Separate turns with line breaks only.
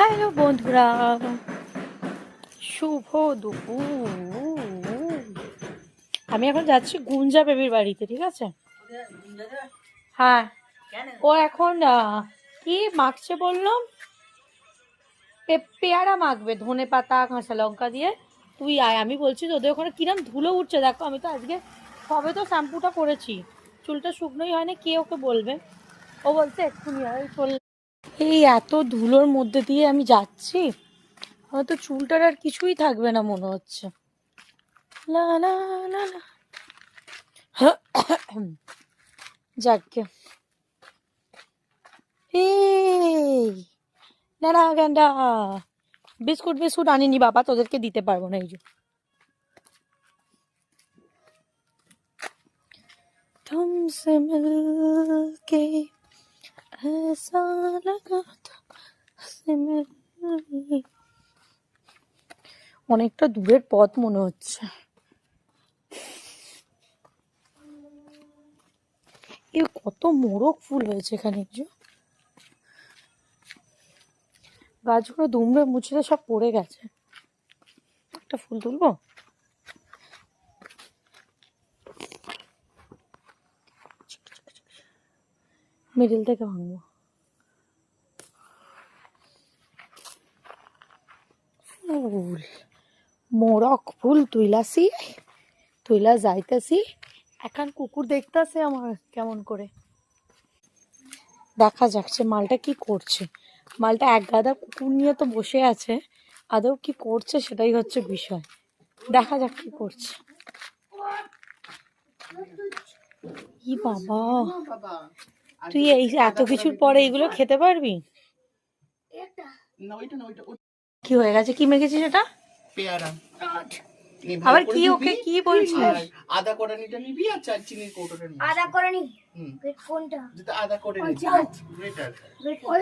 Hello বন্ধুরা। শুভ দুপুর। আমি এখন যাচ্ছি গুঞ্জা বেবির বাড়িতে, ঠিক আছে? হ্যাঁ। ও এখন কি মাখছে বললাম পে- পেয়ারা মাখবে, ধনে পাতা, কাঁচা লঙ্কা দিয়ে। তুই আয়, আমি বলছি তোদের ওখানে কিরম ধুলো উঠছে? দেখো, আমি তো আজকে সবে তো শ্যাম্পুটা করেছি। চুলটা শুকনোই হয় না কে ওকে বলবে? ও বলছে, এক্ষুনি হয় চল। এই এত ধুলোর মধ্যে দিয়ে আমি যাচ্ছি আমার তো চুলটার আর কিছুই থাকবে না মনে হচ্ছে লা লা লা লা যাকে এই না না গান্ডা বিস্কুট বিস্কুট আনিনি বাবা তোদেরকে দিতে পারবো না এই যে तुमसे मिलके أحسن অনেকটা দূরের পথ মনে হচ্ছে। এ কত মোরগ ফুল হয়েছে এখানে গাছগুলো দুমড়ে মুছড়ে সব পড়ে গেছে। একটা ফুল তুলবো? মিডিল থেকে ভাঙবো। ফুল মোরক ফুল তুইলাসি, তুইলা যাইতাছি এখন কুকুর দেখতেছে আমার কেমন করে। দেখা সে মালটা কি করছে। মালটা এক গাদা কুকুর নিয়ে তো বসে আছে। আদৌ কি করছে সেটাই হচ্ছে বিষয়। দেখা যাক কি করছে। ই বাবা। তুই এই এত কিছুর পরে এগুলো খেতে পারবি?
না ওইটা না ওইটা ওই
কি হয়ে গেছে? কি মেখেছিস এটা
পেয়ারা।
আবার কি ওকে কি বলছিস?
আদা কোরানিটা নিবি আর চার চিনির কৌটোটা নিবি।
আদা করে নি।
হুম।
কোনটা?
যেটা আদা করে নিবি।
আচ্ছা। ওই